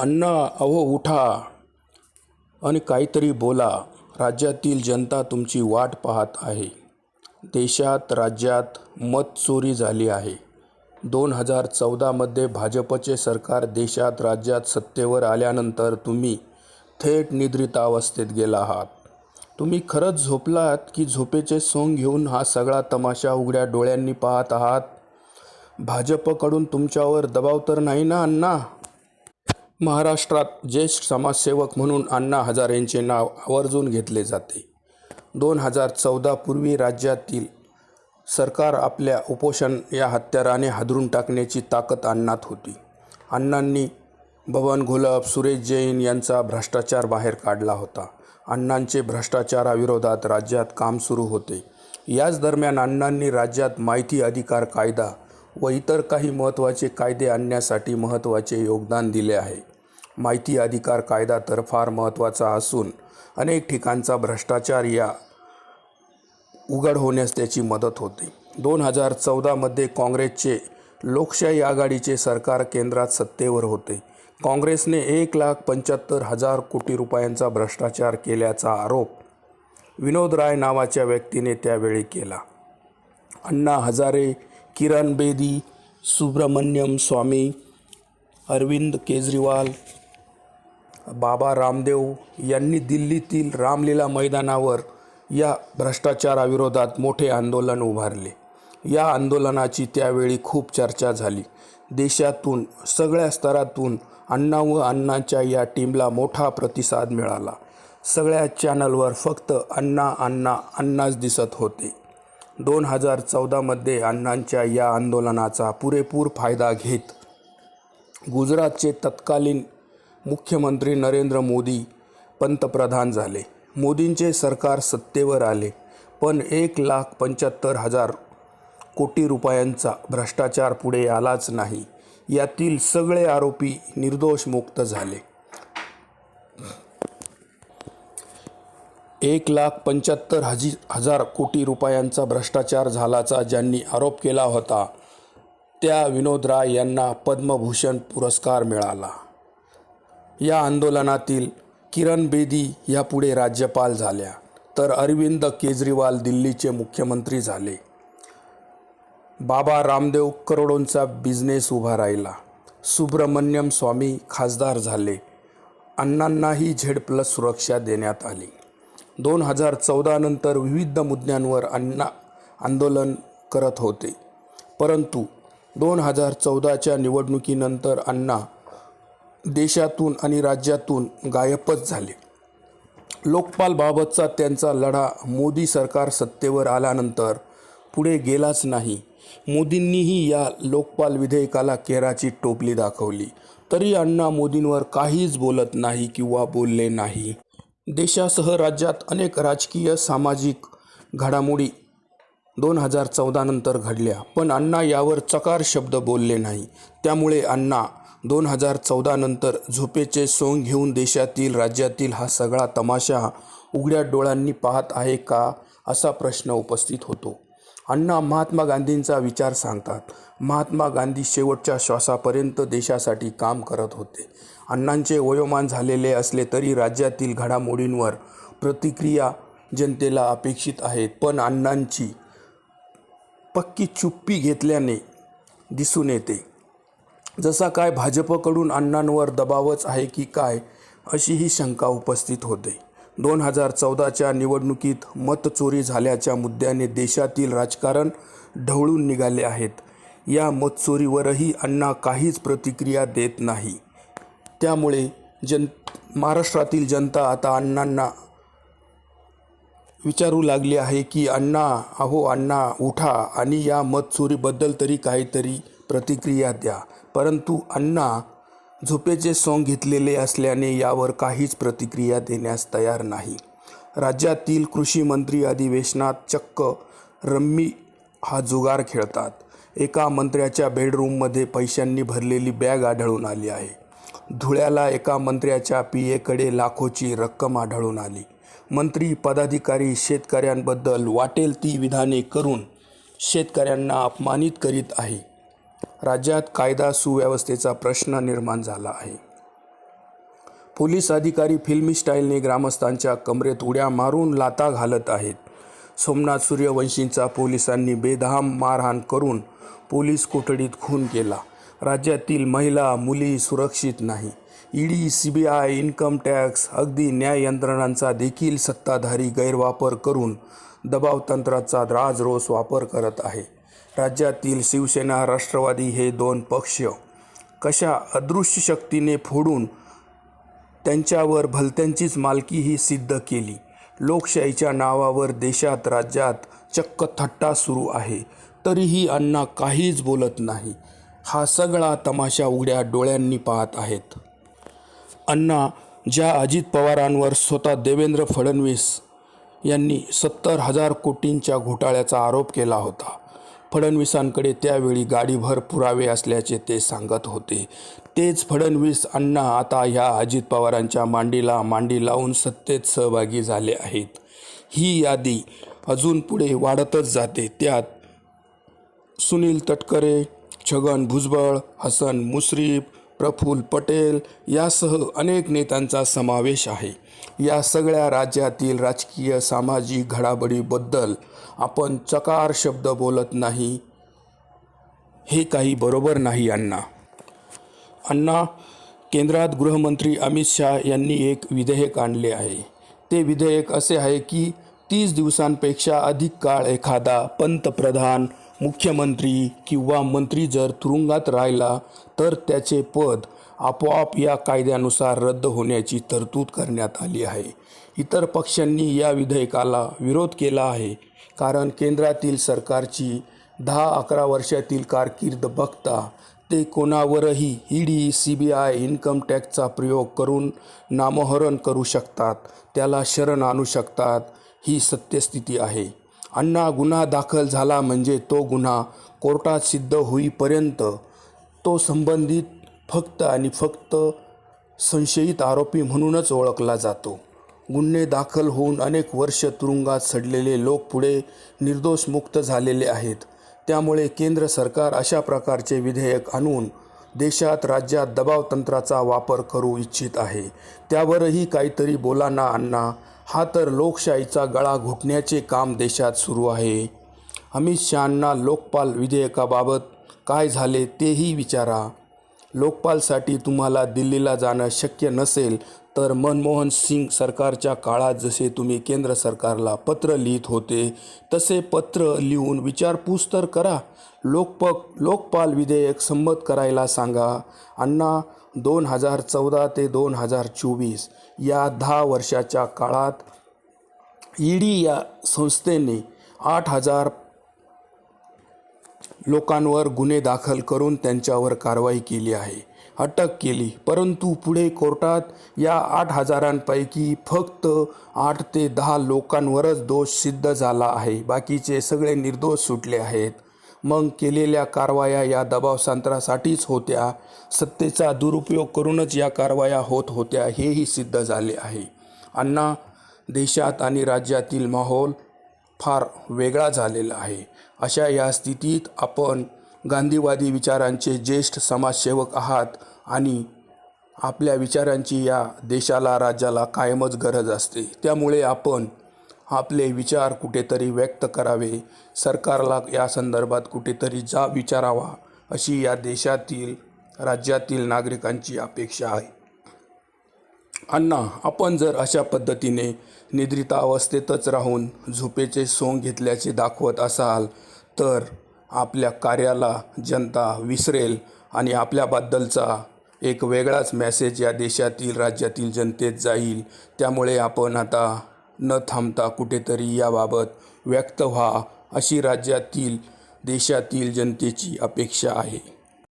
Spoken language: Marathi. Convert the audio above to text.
अण्णा अहो उठा आणि काहीतरी बोला. राज्यातील जनता तुमची वाट पाहत आहे. देशात राज्यात मत चोरी झाली आहे. दोन हजार चौदामध्ये भाजपचे सरकार देशात राज्यात सत्तेवर आल्यानंतर तुम्ही थेट निद्रितावस्थेत गेला आहात. तुम्ही खरंच झोपलात की झोपेचे सोंग घेऊन हा सगळा तमाशा उघड्या डोळ्यांनी पाहत आहात? भाजपकडून तुमच्यावर दबाव तर नाही ना अण्णा? महाराष्ट्रात ज्येष्ठ समाजसेवक म्हणून अण्णा हजारेंचे नाव आवर्जून घेतले जाते. दोन हजार चौदापूर्वी राज्यातील सरकार आपल्या उपोषण या हत्याराने हादरून टाकण्याची ताकद अण्णात होती. अण्णांनी बबन घोलप सुरेश जैन यांचा भ्रष्टाचार बाहेर काढला होता. अण्णांचे भ्रष्टाचाराविरोधात राज्यात काम सुरू होते. याच दरम्यान अण्णांनी राज्यात माहिती अधिकार कायदा व इतर काही महत्त्वाचे कायदे आणण्यासाठी महत्त्वाचे योगदान दिले आहे. माहिती अधिकार कायदा तर फार महत्त्वाचा असून अनेक ठिकाणचा भ्रष्टाचार या उघड होण्यास त्याची मदत होते. दोन हजार चौदामध्ये काँग्रेसचे लोकशाही आघाडीचे सरकार केंद्रात सत्तेवर होते. काँग्रेसने एक लाख पंच्याहत्तर हजार कोटी रुपयांचा भ्रष्टाचार केल्याचा आरोप विनोद राय नावाच्या व्यक्तीने त्यावेळी केला. अण्णा हजारे किरण बेदी सुब्रमण्यम स्वामी अरविंद केजरीवाल बाबा रामदेव यांनी दिल्लीतील रामलीला मैदानावर या भ्रष्टाचाराविरोधात मोठे आंदोलन उभारले. या आंदोलनाची त्यावेळी खूप चर्चा झाली. देशातून सगळ्या स्तरातून अण्णा व अण्णाच्या या टीमला मोठा प्रतिसाद मिळाला. सगळ्या चॅनलवर फक्त अण्णा अण्णा अण्णाच दिसत होते. दोन हजार चौदामध्ये अण्णांच्या या आंदोलनाचा पुरेपूर फायदा घेत गुजरातचे तत्कालीन मुख्यमंत्री नरेंद्र मोदी पंतप्रधान झाले. मोदींचे सरकार सत्तेवर आले पण एक लाख पंच्याहत्तर हजार कोटी रुपयांचा भ्रष्टाचार पुढे आलाच नाही. यातील सगळे आरोपी निर्दोष मुक्त झाले. एक लाख पंच्याहत्तर हजी हजार कोटी रुपयांचा भ्रष्टाचार झाल्याचा ज्यांनी आरोप केला होता त्या विनोद राय यांना पद्मभूषण पुरस्कार मिळाला. या आंदोलनातील किरण बेदी यापुढे राज्यपाल झाल्या तर अरविंद केजरीवाल दिल्लीचे मुख्यमंत्री झाले. बाबा रामदेव करोडोंचा बिझनेस उभा राहिला. सुब्रमण्यम स्वामी खासदार झाले. अण्णांनाही झेड प्लस सुरक्षा देण्यात आली. दोन हजार चौदानंतर विविध मुद्द्यांवर अण्णा आंदोलन करत होते. परंतु दोन हजार चौदाच्या निवडणुकीनंतर अण्णा देशातून आणि राज्यातून गायबच झाले. लोकपालबाबतचा त्यांचा लढा मोदी सरकार सत्तेवर आल्यानंतर पुढे गेलाच नाही. मोदींनीही या लोकपाल विधेयकाला केराची टोपली दाखवली. तरी अण्णा मोदींवर काहीच बोलत नाही किंवा बोलले नाही. देशासह राज्यात अनेक राजकीय सामाजिक घडामोडी दोन हजार चौदानंतर घडल्या. पण अण्णा यावर चकार शब्द बोलले नाही. त्यामुळे अण्णा दोन हजार चौदानंतर झोपेचे सोंग घेऊन देशातील राज्यातील हा सगळा तमाशा उघड्या डोळ्यांनी पाहत आहे का असा प्रश्न उपस्थित होतो. अण्णा महात्मा गांधींचा विचार सांगतात. महात्मा गांधी शेवटच्या श्वासापर्यंत देशासाठी काम करत होते. अण्णांचे वयोमान झालेले असले तरी राज्यातील घडामोडींवर प्रतिक्रिया जनतेला अपेक्षित आहेत. पण अण्णांची पक्की चुप्पी घेतल्याने दिसून येते. जसा काय भाजपकडून अण्णांवर दबावच आहे की काय अशी ही शंका उपस्थित होते. दोन हजार चौदाच्या निवडणुकीत मतचोरी झाल्याच्या मुद्द्याने देशातील राजकारण ढवळून निघाले आहेत. या मतचोरीवरही अण्णा काहीच प्रतिक्रिया देत नाही. त्यामुळे जन महाराष्ट्रातील जनता आता अण्णांना विचारू लागली आहे की अण्णा अहो अण्णा उठा आणि या मतचोरीबद्दल तरी काहीतरी प्रतिक्रिया द्या. परंतु अण्णा झोपेचे सोंग घेतलेले असल्याने यावर काहीच प्रतिक्रिया देण्यास तयार नाही. राज्यातील कृषी मंत्री अधिवेशनात चक्क रम्मी हा जुगार खेळतात. एका मंत्र्याच्या बेडरूममध्ये पैशांनी भरलेली बॅग आढळून आली आहे. धुळ्याला एका मंत्र्याच्या पी एकडे लाखोची रक्कम आढळून आली. मंत्री पदाधिकारी शेतकऱ्यांबद्दल वाटेल ती विधाने करून शेतकऱ्यांना अपमानित करीत आहे. राज्यात कायदा सुव्यवस्थेचा प्रश्न निर्माण झाला आहे. पोलीस अधिकारी फिल्मी स्टाईलने ग्रामस्थांच्या कमरेत उड्या मारून लाता घालत आहेत. सोमनाथ सूर्यवंशींचा पोलिसांनी बेदहाम मारहाण करून पोलीस कोठडीत खून केला. राज्यातील महिला मुली सुरक्षित नाही. ED C B I income tax अगदी न्याय यंत्रणांचा देखील सत्ताधारी गैरवापर करून दबावतंत्राचा राजरोस वापर करत आहे. राज्यातील शिवसेना राष्ट्रवादी हे दोन पक्ष कशा अदृश्य शक्तीने फोडून त्यांच्यावर भलत्यांचीच मालकी ही सिद्ध केली? लोकशाहीच्या नावावर देशात राज्यात चक्क थट्टा सुरू आहे. तरीही अण्णा काहीच बोलत नाही. हा सगळा तमाशा उघड्या डोळ्यांनी पाहत आहेत. अण्णा ज्या अजित पवारांवर स्वतः देवेंद्र फडणवीस यांनी सत्तर हजार कोटींच्या घोटाळ्याचा आरोप केला होता फडणवीसांकडे त्यावेळी गाडीभर पुरावे असल्याचे ते सांगत होते. तेच फडणवीस अण्णा आता ह्या अजित पवारांच्या मांडीला मांडी लावून सत्तेत सहभागी झाले आहेत. ही यादी अजून पुढे वाढतच जाते. त्यात सुनील तटकरे छगन भुजबळ हसन मुश्रीफ प्रफुल्ल पटेल यासह अनेक नेत्यांचा समावेश आहे. या सगळ्या राज्यातील राजकीय सामाजिक घडामोडीबद्दल आपण चकार शब्द बोलत नाही. हे काही बरोबर नाही अण्णा. अण्णा केंद्रात गृहमंत्री अमित शाह यांनी एक विधेयक आणले आहे. ते विधेयक असे आहे की तीस दिवसांपेक्षा अधिक काळ एखादा पंतप्रधान मुख्यमंत्री किंवा मंत्री जर तुरुंगात राहिला तर त्याचे पद आपोआप या कायद्यानुसार रद्द होण्याची तरतूद करण्यात आली आहे. इतर पक्षांनी या विधेयकाला विरोध केला आहे कारण केंद्रातील सरकारची दहा अकरा वर्षातील कारकीर्द बघता ते कोणावरही ED C B I income टॅक्सचा प्रयोग करून नामहरण करू शकतात त्याला शरण आणू शकतात ही सत्यस्थिती आहे. अण्णा गुन्हा दाखल झाला म्हणजे तो गुन्हा कोर्टात सिद्ध होईपर्यंत तो संबंधित फक्त आणि फक्त संशयित आरोपी म्हणूनच ओळखला जातो. गुन्हे दाखल होऊन अनेक वर्ष तुरुंगात सडलेले लोक पुढे निर्दोष मुक्त झालेले आहेत. त्यामुळे केंद्र सरकार अशा प्रकारचे विधेयक आणून देशात राज्यात दबावतंत्राचा वापर करू इच्छित आहे. त्यावरही काहीतरी बोला ना अण्णा. हा तर लोकशाहीचा गळा घुटण्याचे काम देशात सुरू आहे. अमित शहांना लोकपाल विधेयकाबाबत काय झाले तेही विचारा. लोकपालसाठी तुम्हाला दिल्लीला जाणं शक्य नसेल तर मनमोहन सिंग सरकारच्या काळात जसे तुम्ही केंद्र सरकारला पत्र लिहित होते तसे पत्र लिहून विचारपूस तर करा. लोकप लोकपाल विधेयक संमत करायला सांगा. अण्णा दोन हजार चौदा ते दोन हजार चोवीस या दहा वर्षाच्या काळात ईडी या संस्थेने आठ हजार लोकांवर गुन्हे दाखल करून त्यांच्यावर कारवाई केली आहे. अटक केली. परंतु पुढे कोर्टात या आठ हजारांपैकी फक्त आठ ते दहा लोकांवरच दोष सिद्ध झाला आहे. बाकीचे सगळे निर्दोष सुटले आहेत. मग केलेल्या कारवाया या दबाव सांत्रासाठीच होत्या. सत्तेचा दुरुपयोग करूनच या कारवाया होत होत्या हेही सिद्ध झाले आहे. अण्णा देशात आणि राज्यातील माहोल फार वेगळा झालेला आहे. अशा या स्थितीत आपण गांधीवादी विचारांचे ज्येष्ठ समाजसेवक आहात आणि आपल्या विचारांची या देशाला राज्याला कायमच गरज असते. त्यामुळे आपण आपले विचार कुठेतरी व्यक्त करावे. सरकारला या संदर्भात कुठेतरी जा विचारावा अशी या देशातील राज्यातील नागरिकांची अपेक्षा आहे. अण्णा आपण जर अशा पद्धतीने निद्रितावस्थेतच राहून झोपेचे सोंग घेतल्याचे दाखवत असाल तर आपल्या कार्याला जनता विसरेल आणि आपल्याबद्दलचा एक वेगळाच मेसेज या देशातील राज्यातील जनतेत जाईल. त्यामुळे आपण आता न थांबता कुठेतरी याबाबत व्यक्त व्हा अशी राज्यातील देशातील जनतेची अपेक्षा आहे.